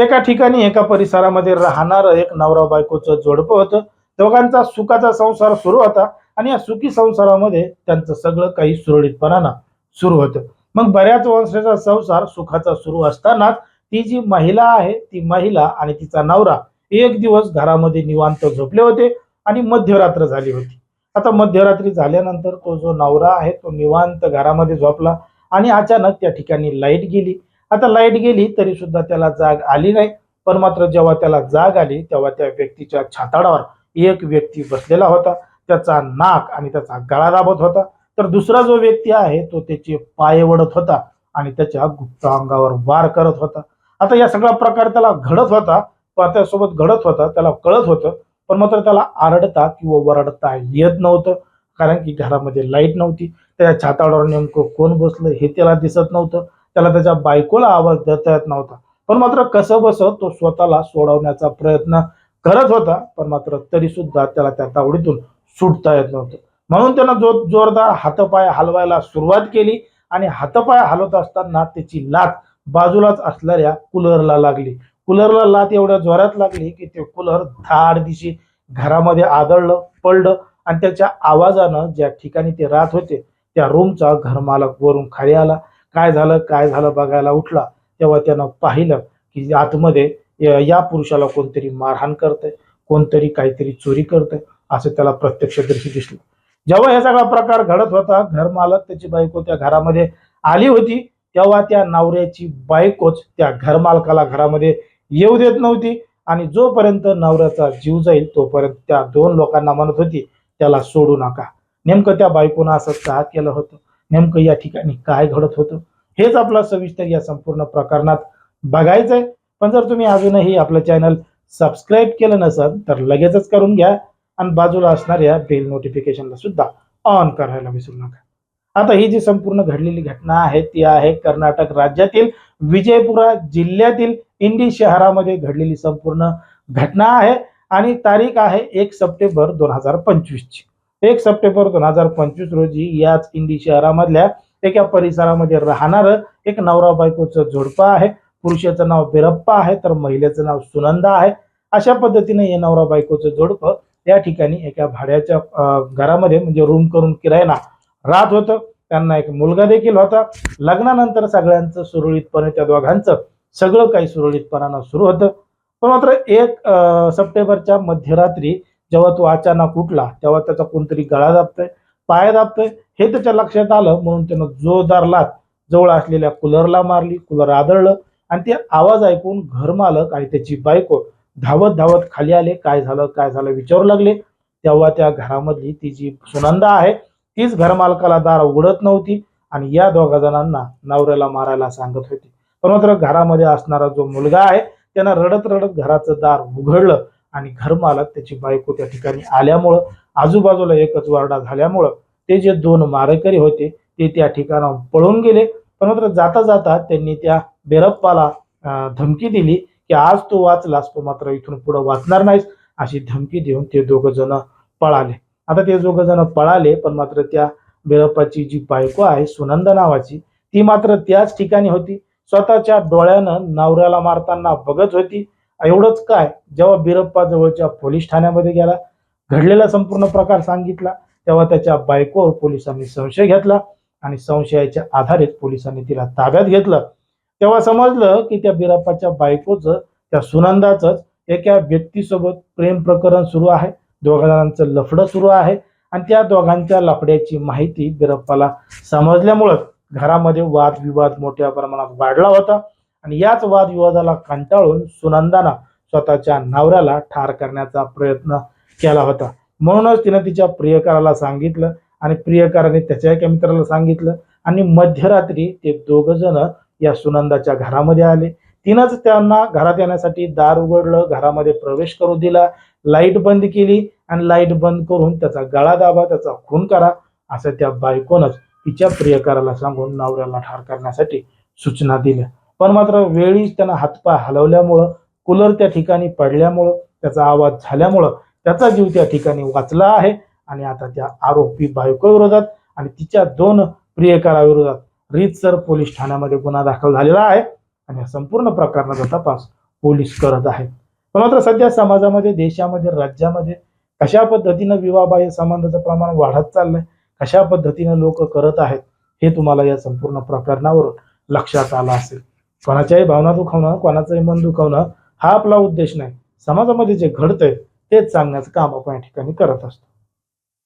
एका ठिकाणी एका परिसरामध्ये राहणारं एक नवरा बायकोचं जोडपं होतं. दोघांचा सुखाचा संसार सुरू होता आणि या सुखी संसारामध्ये त्यांचं सगळं काही सुरळीतपणानं सुरू होतं. मग बऱ्याच वंशाचा संसार सुखाचा सुरू असतानाच ती जी महिला आहे ती महिला आणि तिचा नवरा एक दिवस घरामध्ये निवांत झोपले होते आणि मध्यरात्र झाली होती. आता मध्यरात्री झाल्यानंतर तो जो नवरा आहे तो निवांत घरामध्ये झोपला आणि अचानक त्या ठिकाणी लाइट गेली. आता लाइट गेली तरी सुद्धा त्याला जाग आली नाही. पण मात्र जेव्हा त्याला जाग आली तेव्हा त्या व्यक्तीच्या छाताडावर एक व्यक्ती बसलेला होता. त्याचा नाक आणि त्याचा गळा दाबत होता. तर दुसरा जो व्यक्ती आहे तो त्याचे पाय वडत होता आणि त्याच्या गुप्त अंगावर वार करत होता. आता या सगळा प्रकार त्याला घडत होता. त्यासोबत घडत होता त्याला कळत होतं. पण मात्र त्याला आरडता किंवा वरडता येत नव्हतं. कारण की घरामध्ये लाइट नव्हती. त्याच्या छाताडावर नेमकं कोण बसलं हे त्याला दिसत नव्हतं. त्याला त्याच्या बायकोला आवाज देता येत नव्हता. पण मात्र कसं बसं तो स्वतःला सोडवण्याचा प्रयत्न करत होता पण मात्र तरी सुद्धा त्याला त्या तावडीतून सुटता येत नव्हतं. म्हणून त्यानं जो जोरदार हातपाय हलवायला सुरुवात केली आणि हातपाय हलवत असताना त्याची लात बाजूलाच असणाऱ्या कूलरला लागली. कूलरला लात एवढ्या जोरात लागली की ते कूलर धाड दिशी घरामध्ये आदळलं पडलं आणि त्याच्या आवाजानं ज्या ठिकाणी ते राहत होते त्या रूमचा घरमालक वरून खाली आला. काय झालं काय झालं बघायला उठला तेव्हा त्यानं पाहिलं की आतमध्ये या पुरुषाला कोणतरी मारहाण करतंय कोणतरी काहीतरी चोरी करतंय असं त्याला प्रत्यक्षदर्शी दिसलं. जेव्हा हे सगळा प्रकार घडत होता घरमालक त्याची बायको त्या घरामध्ये आली होती तेव्हा त्या नवऱ्याची बायकोच त्या घरमालकाला घरामध्ये येऊ देत नव्हती आणि जोपर्यंत नवऱ्याचा जीव जाईल तोपर्यंत त्या दोन लोकांना म्हणत होती त्याला सोडू नका. नेमकं त्या बायकोनं असं का केलं होतं? नेमकं या ठिकाणी काय घडत होतं? हेच आपला सविस्तर या संपूर्ण प्रकरणात बघायचंय. पण जर तुम्ही अजूनही आपलं चॅनल सबस्क्राईब केलं नसेल तर लगेचच करून घ्या आणि बाजूला असणाऱ्या बेल नोटिफिकेशनला सुद्धा ऑन करायला विसरू नका. आता ही जी संपूर्ण घडलेली घटना आहे ती आहे कर्नाटक राज्यातील विजयपुरा जिल्ह्यातील इंडी शहरामध्ये घडलेली संपूर्ण घटना आहे. आणि तारीख आहे एक सप्टेंबर दोन हजार पंचवीसची. एक सप्टेंबर दोन हजार पंचवीस रोजी याच इंडी शहरामधल्या एका परिसरामध्ये राहणारं एक नवरा बायकोचं झोडपं आहे. पुरुषाचं नाव बिरप्पा आहे तर महिलेचं नाव सुनंदा आहे. अशा पद्धतीने हे नवरा बायकोचं जोडपं या ठिकाणी एका भाड्याच्या घरामध्ये म्हणजे रूम करून किरायना राहत होतं. त्यांना एक मुलगा देखील होता. लग्नानंतर सगळ्यांचं सुरळीतपणे त्या दोघांचं सगळं काही सुरळीतपणानं सुरू होतं. पण मात्र एक सप्टेंबरच्या मध्यरात्री जेव्हा तो अचानक उठला तेव्हा त्याचा कोणतरी गळा दाबतोय पाय दाबतोय हे त्याच्या लक्षात आलं म्हणून त्यानं जोरदार लात जवळ असलेल्या कूलरला मारली कूलर आदळलं आणि ते आवाज ऐकून घरमालक आणि त्याची बायको धावत धावत खाली आले. काय झालं काय झालं विचारू लागले. तेव्हा त्या घरामधली ती जी सुनंदा आहे तीच घरमालकाला दार उघडत नव्हती आणि या दोघा जणांना नवऱ्याला मारायला सांगत होती. पण मात्र घरामध्ये असणारा जो मुलगा आहे त्यानं रडत रडत घराचं दार उघडलं. आणि घरमालक त्याची बायको त्या ठिकाणी आल्यामुळं आजूबाजूला एकच वारडा झाल्यामुळं ते जे दोन मारेकरी होते ते त्या ठिकाणाहून पळून गेले. पण मात्र जाता जाता त्यांनी त्या बेरप्पाला धमकी दिली की आज तो वाचलास तो मात्र इथून पुढं वाचणार नाहीस अशी धमकी देऊन ते दोघं जण पळाले. आता ते दोघं जण पळाले पण मात्र त्या बेरप्पाची जी बायको आहे सुनंदा नावाची ती मात्र त्याच ठिकाणी होती. स्वतःच्या डोळ्यानं नवऱ्याला मारताना बघत होती. एवढंच काय? जेव्हा बिरप्पा जवळच्या पोलीस ठाण्यामध्ये गेला घडलेला संपूर्ण प्रकार सांगितला तेव्हा त्याच्या बायकोवर पोलिसांनी संशय घेतला आणि संशयाच्या आधारे पोलिसांनी तिला ताब्यात घेतलं. तेव्हा समजलं की त्या बिरप्पाच्या बायकोचं त्या सुनंदाचंच एका व्यक्तीसोबत प्रेम प्रकरण सुरू आहे. दोघांचं लफडं सुरू आहे आणि त्या दोघांच्या लफड्याची माहिती बिरप्पाला समजल्यामुळं घरामध्ये वादविवाद मोठ्या प्रमाणात वाढला होता. आणि याच वादविवादाला कंटाळून सुनंदाना स्वतःच्या नवऱ्याला ठार करण्याचा प्रयत्न केला होता. म्हणूनच तिनं तिच्या प्रियकराला सांगितलं आणि प्रियकराने त्याच्या एका मित्राला सांगितलं आणि मध्यरात्री ते दोघ जण या सुनंदाच्या घरामध्ये आले. तिनंच त्यांना घरात येण्यासाठी दार उघडलं घरामध्ये प्रवेश करू दिला लाइट बंद केली आणि लाइट बंद करून त्याचा गळा दाबा त्याचा खून करा असं त्या बायकोनच तिच्या प्रियकराला सांगून नवऱ्याला ठार करण्यासाठी सूचना दिल्या. पण मात्र वेळीच त्यांना हातपाय हलवल्यामुळं कूलर त्या ठिकाणी पडल्यामुळं त्याचा आवाज झाल्यामुळं त्याचा जीव त्या ठिकाणी वाचला आहे. आणि आता त्या आरोपी बायको विरोधात आणि तिच्या दोन प्रियकराविरोधात रीतसर पोलीस ठाण्यामध्ये गुन्हा दाखल झालेला आहे. आणि या संपूर्ण प्रकरणाचा तपास पोलीस करत आहेत. पण मात्र सध्या समाजामध्ये देशामध्ये राज्यामध्ये कशा पद्धतीनं विवाहबाह्य संबंधाचं प्रमाण वाढत चाललंय कशा पद्धतीनं लोक करत आहेत हे तुम्हाला या संपूर्ण प्रकरणावरून लक्षात आलं असेल. कोणाच्याही भावना दुखवणं कोणाचंही मन दुखवणं हा आपला उद्देश नाही. समाजामध्ये जे घडतंय तेच सांगण्याचं काम आपण या ठिकाणी करत असतो.